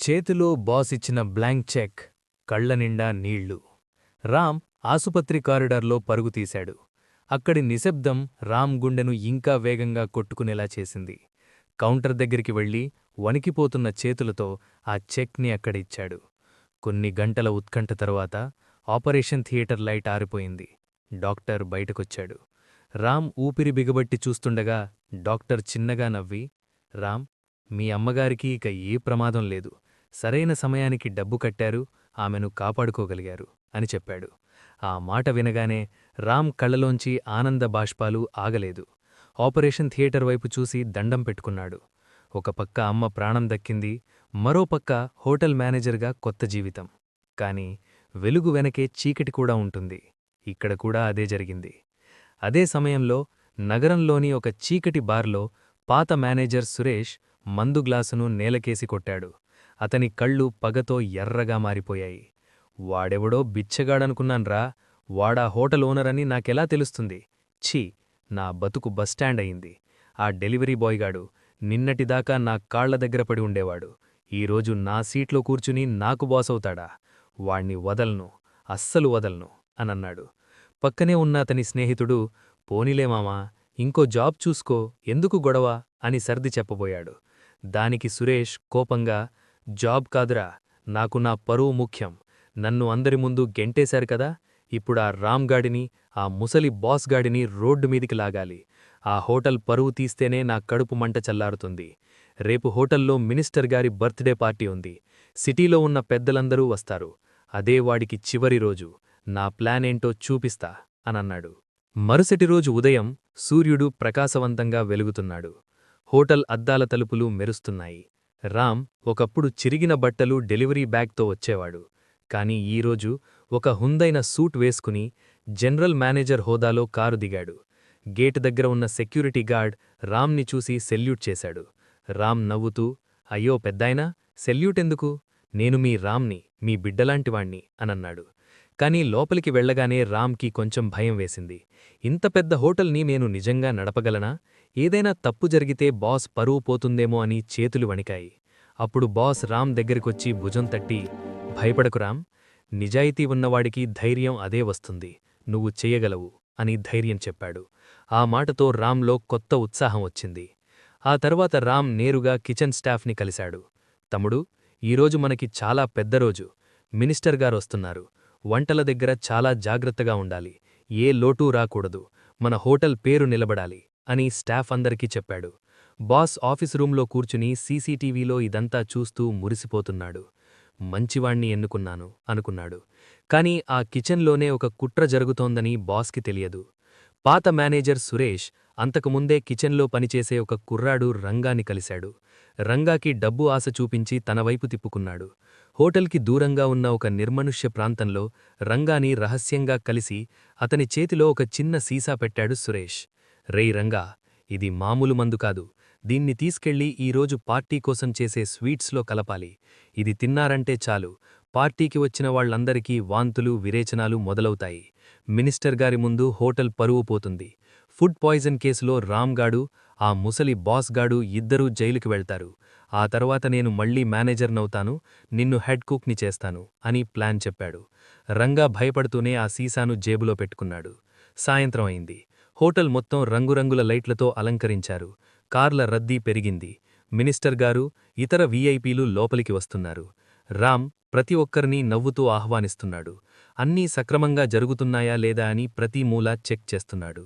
చేతిలో బాస్ ఇచ్చిన blank cheque కళ్ళనిండా నీళ్ళు. రామ్ ఆసుపత్రి కారిడార్లో పరుగుతీశాడు అక్కడి నిశ్శబ్దం రామ్ గుండెను ఇంకా వేగంగా కొట్టుకునేలా చేసింది. కౌంటర్ దగ్గరికి వెళ్ళి వణికిపోతున్న చేతులతో ఆ చెక్ని అక్కడిచ్చాడు కొన్ని గంటల ఉత్కంఠ తరువాత ఆపరేషన్ థియేటర్ లైట్ ఆరిపోయింది. డాక్టర్ బయటకొచ్చాడు. రామ్ ఊపిరి బిగబట్టి చూస్తుండగా డాక్టర్ చిన్నగా నవ్వి రామ్ మీ అమ్మగారికి ఇక ఏ ప్రమాదం లేదు. సరైన సమయానికి డబ్బు కట్టారు ఆమెను కాపాడుకోగలిగారు అని చెప్పాడు. ఆ మాట వినగానే రామ్ కళ్ళలోంచి ఆనంద బాష్పాలు ఆగలేదు. ఆపరేషన్ థియేటర్ వైపు చూసి దండం పెట్టుకున్నాడు. ఒక పక్క అమ్మ ప్రాణం దక్కింది మరో పక్క హోటల్ మేనేజర్గా కొత్త జీవితం. కాని వెలుగు వెనకే చీకటి కూడా ఉంటుంది. ఇక్కడ కూడా అదే జరిగింది. అదే సమయంలో నగరంలోని ఒక చీకటి బార్లో పాత మేనేజర్ సురేష్ మందు గ్లాసును నేలకేసి కొట్టాడు. అతని కళ్ళు పగతో ఎర్రగా మారిపోయాయి. వాడెవడో బిచ్చగాడనుకున్నాన్రా వాడా హోటల్ ఓనరని నాకెలా తెలుస్తుంది? ఛీ నా బతుకు బస్టాండ్ అయింది. ఆ డెలివరీ బాయ్గాడు నిన్నటిదాకా నా కాళ్ళ దగ్గర పడి ఉండేవాడు. ఈరోజు నా సీట్లో కూర్చుని నాకు బాసవుతాడా వాణ్ణి వదల్ను అస్సలు వదల్ను అనన్నాడు. పక్కనే ఉన్న అతని స్నేహితుడు పోనీలే మామా ఇంకో జాబ్ చూసుకో ఎందుకు గొడవ? అని సర్ది చెప్పబోయాడు. దానికి సురేష్ కోపంగా జాబ్ కాదురా నాకు నా పరువు ముఖ్యం. నన్ను అందరి ముందు గెంటేశారు కదా ఇప్పుడా రామ్గాడిని ఆ ముసలి బాస్గాడిని రోడ్డు మీదికి లాగాలి. ఆ హోటల్ పరువు తీస్తేనే నా కడుపు మంట చల్లారుతుంది. రేపు హోటల్లో మినిస్టర్ గారి బర్త్డే పార్టీ ఉంది. సిటీలో ఉన్న పెద్దలందరూ వస్తారు. అదే వాడికి చివరి రోజు. నా ప్లానేంటో చూపిస్తా అనన్నాడు. మరుసటి రోజు ఉదయం సూర్యుడు ప్రకాశవంతంగా వెలుగుతున్నాడు. హోటల్ అద్దాల తలుపులు మెరుస్తున్నాయి. రామ్ ఒకప్పుడు చిరిగిన బట్టలు డెలివరీ బ్యాగ్తో వచ్చేవాడు. కాని ఈరోజు ఒక హుందైన సూట్ వేసుకుని జనరల్ మేనేజర్ హోదాలో కారు దిగాడు. గేటు దగ్గర ఉన్న సెక్యూరిటీ గార్డ్ రామ్ని చూసి సెల్యూట్ చేశాడు. రామ్ నవ్వుతూ అయ్యో పెద్దాయనా సెల్యూటెందుకు నేను మీ రామ్ని మీ బిడ్డలాంటివాణ్ణి అనన్నాడు. కాని లోపలికి వెళ్ళగానే రామ్కి కొంచెం భయం వేసింది. ఇంత పెద్ద హోటల్ని నేను నిజంగా నడపగలనా? ఏదైనా తప్పు జరిగితే బాస్ పరువు పోతుందేమో అని చేతులు వణికాయి. అప్పుడు బాస్ రామ్ దగ్గరికొచ్చి భుజం తట్టి భయపడకు రామ్ నిజాయితీ ఉన్నవాడికి ధైర్యం అదే వస్తుంది నువ్వు చెయ్యగలవు అని ధైర్యం చెప్పాడు. ఆ మాటతో రామ్లో కొత్త ఉత్సాహం వచ్చింది. ఆ తర్వాత రామ్ నేరుగా కిచెన్ స్టాఫ్ని కలిశాడు. తమ్ముడు ఈరోజు మనకి చాలా పెద్ద రోజు. మినిస్టర్ గారొస్తున్నారు వంటల దగ్గర చాలా జాగ్రత్తగా ఉండాలి. ఏ లోటూ రాకూడదు. మన హోటల్ పేరు నిలబడాలి అని స్టాఫ్ అందరికీ చెప్పాడు. బాస్ ఆఫీస్ రూంలో కూర్చుని సీసీటీవీలో ఇదంతా చూస్తూ మురిసిపోతున్నాడు. మంచివాణ్ణి ఎన్నుకున్నాను అనుకున్నాడు. కాని ఆ కిచెన్లోనే ఒక కుట్ర జరుగుతోందని బాస్కి తెలియదు. పాత మేనేజర్ సురేష్ అంతకుముందే కిచెన్లో పనిచేసే ఒక కుర్రాడు రంగాని కలిశాడు. రంగాకి డబ్బు ఆశ చూపించి తనవైపు తిప్పుకున్నాడు. హోటల్కి దూరంగా ఉన్న ఒక నిర్మనుష్య ప్రాంతంలో రంగాని రహస్యంగా కలిసి అతని చేతిలో ఒక చిన్న సీసా పెట్టాడు సురేష్. రేయ్ రంగా ఇది మామూలు మందు కాదు. దీన్ని తీసుకెళ్ళి ఈరోజు పార్టీ కోసం చేసే స్వీట్స్లో కలపాలి. ఇది తిన్నారంటే చాలు. పార్టీకి వచ్చిన వాళ్ళందరికీ వాంతులు విరేచనాలు మొదలవుతాయి. మినిస్టర్ గారి ముందు హోటల్ పరువు పోతుంది. ఫుడ్ పాయిజన్ కేసులో రామ్గాడు ఆ ముసలి బాస్గాడు ఇద్దరూ జైలుకి వెళ్తారు. ఆ తర్వాత నేను మళ్ళీ మేనేజర్నవుతాను నిన్ను హెడ్ కుక్ని చేస్తాను అని ప్లాన్ చెప్పాడు. రంగా భయపడుతూనే ఆ సీసాను జేబులో పెట్టుకున్నాడు. సాయంత్రం అయింది. హోటల్ మొత్తం రంగురంగుల లైట్లతో అలంకరించారు. కార్ల రద్దీ పెరిగింది. మినిస్టర్ గారు ఇతర వీఐపీలు లోపలికి వస్తున్నారు. రామ్ ప్రతి ఒక్కరినీ నవ్వుతూ ఆహ్వానిస్తున్నాడు. అన్నీ సక్రమంగా జరుగుతున్నాయా లేదా అని ప్రతి మూలా చెక్ చేస్తున్నాడు.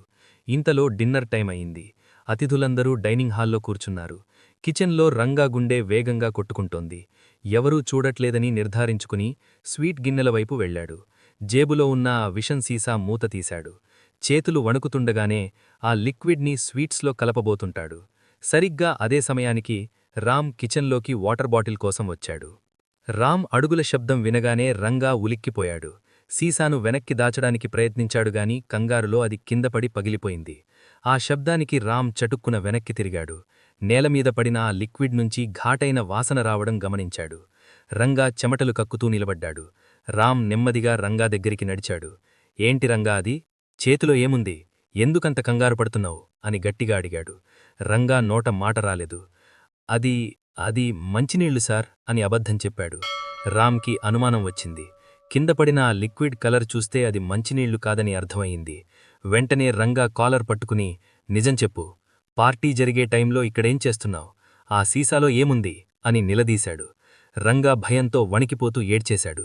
ఇంతలో డిన్నర్ టైం అయింది. అతిథులందరూ డైనింగ్ హాల్లో కూర్చున్నారు. కిచెన్లో రంగా గుండె వేగంగా కొట్టుకుంటోంది. ఎవరూ చూడట్లేదని నిర్ధారించుకుని స్వీట్ గిన్నెల వైపు వెళ్ళాడు జేబులో ఉన్న ఆ విషన్ సీసా మూత తీశాడు. చేతులు వణుకుతుండగానే ఆ లిక్విడ్ని స్వీట్స్లో కలపబోతుంటాడు. సరిగ్గా అదే సమయానికి రామ్ కిచెన్లోకి వాటర్ బాటిల్ కోసం వచ్చాడు. రామ్ అడుగుల శబ్దం వినగానే రంగా ఉలిక్కిపోయాడు. సీసాను వెనక్కి దాచడానికి ప్రయత్నించాడుగాని కంగారులో అది కిందపడి పగిలిపోయింది. ఆ శబ్దానికి రామ్ చటుక్కున వెనక్కి తిరిగాడు. నేలమీద పడిన ఆ లిక్విడ్ నుంచి ఘాటైన వాసన రావడం గమనించాడు. రంగా చెమటలు కక్కుతూ నిలబడ్డాడు. రామ్ నెమ్మదిగా రంగా దగ్గరికి నడిచాడు. ఏంటి రంగా అది? చేతిలో ఏముంది? ఎందుకంత కంగారు పడుతున్నావు? అని గట్టిగా అడిగాడు. రంగా నోట మాట రాలేదు. అది అది మంచినీళ్ళు సార్ అని అబద్ధం చెప్పాడు. రామ్కి అనుమానం వచ్చింది. కింద పడిన ఆ లిక్విడ్ కలర్ చూస్తే అది మంచినీళ్ళు కాదని అర్థమయ్యింది వెంటనే రంగా కాలర్ పట్టుకుని నిజం చెప్పు. పార్టీ జరిగే టైంలో ఇక్కడేం చేస్తున్నావు? ఆ సీసాలో ఏముంది? అని నిలదీశాడు. రంగా భయంతో వణికిపోతూ ఏడ్చేశాడు.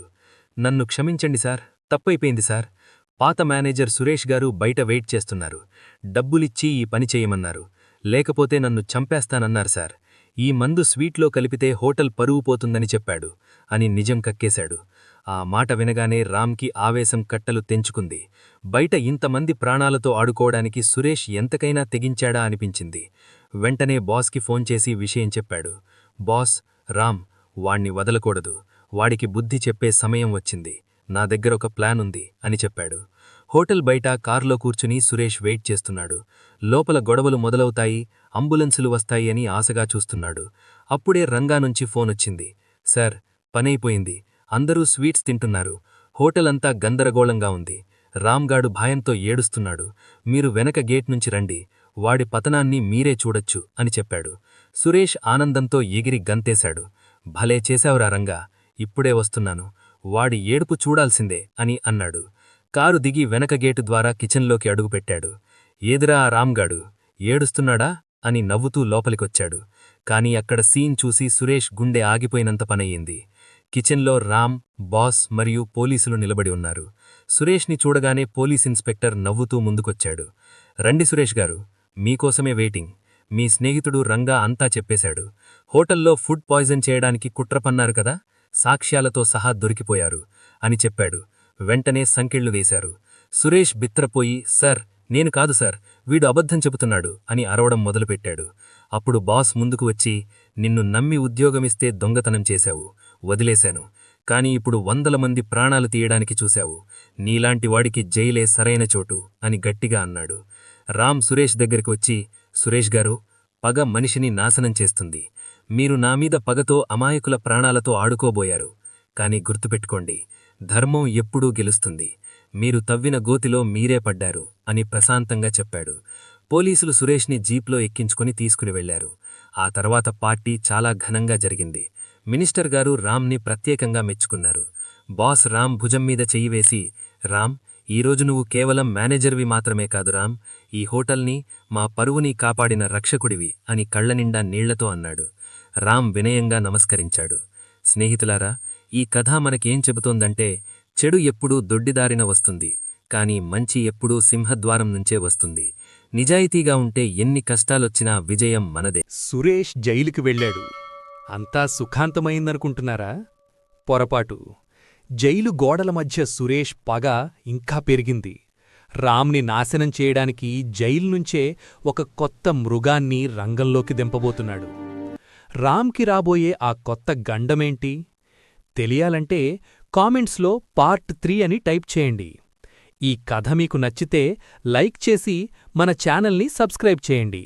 నన్ను క్షమించండి సార్ తప్పైపోయింది సార్. పాత మేనేజర్ సురేష్ గారు బయట వెయిట్ చేస్తున్నారు. డబ్బులిచ్చి ఈ పని చేయమన్నారు. లేకపోతే నన్ను చంపేస్తానన్నారు సార్. ఈ మందు స్వీట్లో కలిపితే హోటల్ పరువు పోతుందని చెప్పాడు అని నిజం కక్కేశాడు. ఆ మాట వినగానే రామ్కి ఆవేశం కట్టలు తెంచుకుంది. బయట ఇంతమంది ప్రాణాలతో ఆడుకోవడానికి సురేష్ ఎంతకైనా తెగించాడా అనిపించింది. వెంటనే బాస్కి ఫోన్ చేసి విషయం చెప్పాడు. బాస్ రామ్ వాణ్ణి వదలకూడదు. వాడికి బుద్ధి చెప్పే సమయం వచ్చింది. నా దగ్గర ఒక ప్లాన్ ఉంది అని చెప్పాడు. హోటల్ బయట కారులో కూర్చుని సురేష్ వెయిట్ చేస్తున్నాడు. లోపల గొడవలు మొదలవుతాయి అంబులెన్సులు వస్తాయి అని ఆశగా చూస్తున్నాడు. అప్పుడే రంగా నుంచి ఫోనొచ్చింది సార్ పనైపోయింది. అందరూ స్వీట్స్ తింటున్నారు. హోటల్ అంతా గందరగోళంగా ఉంది. రామ్గాడు భయంతో ఏడుస్తున్నాడు. మీరు వెనక గేట్ నుంచి రండి. వాడి పతనాన్ని మీరే చూడొచ్చు అని చెప్పాడు. సురేష్ ఆనందంతో ఎగిరి గంతేశాడు. భలే చేశావురా రంగా. ఇప్పుడే వస్తున్నాను. వాడి ఏడుపు చూడాల్సిందే అని అన్నాడు. కారు దిగి వెనక గేటు ద్వారా కిచెన్లోకి అడుగుపెట్టాడు. ఏదిరా ఆ రామ్గాడు? ఏడుస్తున్నాడా? అని నవ్వుతూ లోపలికొచ్చాడు. కాని అక్కడ సీన్ చూసి సురేష్ గుండె ఆగిపోయినంత పనయ్యింది కిచెన్లో రామ్ బాస్ మరియు పోలీసులు నిలబడి ఉన్నారు. సురేష్ని చూడగానే పోలీస్ ఇన్స్పెక్టర్ నవ్వుతూ ముందుకొచ్చాడు. రండి సురేష్ గారు మీకోసమే వెయిటింగ్. మీ స్నేహితుడు రంగా అంతా చెప్పేశాడు. హోటల్లో ఫుడ్ పాయిజన్ చేయడానికి కుట్ర పన్నారు కదా? సాక్ష్యాలతో సహా దొరికిపోయారు అని చెప్పాడు. వెంటనే సంకెళ్ళు వేశారు. సురేష్ బిత్రపోయి సర్ నేను కాదు సార్ వీడు అబద్ధం చెబుతున్నాడు అని అరవడం మొదలుపెట్టాడు. అప్పుడు బాస్ ముందుకు వచ్చి నిన్ను నమ్మి ఉద్యోగమిస్తే దొంగతనం చేశావు వదిలేశాను. కాని ఇప్పుడు వందల మంది ప్రాణాలు తీయడానికి చూశావు. నీలాంటి వాడికి జైలే సరైన చోటు అని గట్టిగా అన్నాడు. రామ్ సురేష్ దగ్గరికి వచ్చి సురేష్ గారు పగ మనిషిని నాశనం చేస్తుంది. మీరు నా మీద పగతో అమాయకుల ప్రాణాలతో ఆడుకోబోయారు. కాని గుర్తుపెట్టుకోండి ధర్మం ఎప్పుడూ గెలుస్తుంది. మీరు తవ్విన గోతిలో మీరే పడ్డారు అని ప్రశాంతంగా చెప్పాడు. పోలీసులు సురేష్ని జీప్లో ఎక్కించుకుని తీసుకుని వెళ్ళారు ఆ తర్వాత పార్టీ చాలా ఘనంగా జరిగింది. మినిస్టర్ గారు రామ్ని ప్రత్యేకంగా మెచ్చుకున్నారు. బాస్ రామ్ భుజం మీద చెయ్యి వేసి రామ్ ఈరోజు నువ్వు కేవలం మేనేజర్వి మాత్రమే కాదు రామ్ ఈ హోటల్ని మా పరువుని కాపాడిన రక్షకుడివి అని కళ్ళనిండా నీళ్ళతో అన్నాడు. రామ్ వినయంగా నమస్కరించాడు. స్నేహితులారా ఈ కథ మనకేం చెబుతోందంటే చెడు ఎప్పుడూ దొడ్డిదారిన వస్తుంది కాని మంచి ఎప్పుడూ సింహద్వారం నుంచే వస్తుంది. నిజాయితీగా ఉంటే ఎన్ని కష్టాలొచ్చినా విజయం మనదే. సురేష్ జైలుకి వెళ్ళాడు. అంతా సుఖాంతమైందనుకుంటున్నారా? పొరపాటు. జైలు గోడల మధ్య సురేష్ పగ ఇంకా పెరిగింది. రామ్ని నాశనం చేయడానికి జైలు నుంచే ఒక కొత్త మృగాన్ని రంగంలోకి దింపబోతున్నాడు. రామ్కి రాబోయే ఆ కొత్త గండమేంటి? తెలియాలంటే కామెంట్స్లో పార్ట్ త్రీ అని టైప్ చేయండి. ఈ కథ మీకు నచ్చితే లైక్ చేసి మన ఛానల్ని సబ్స్క్రైబ్ చేయండి.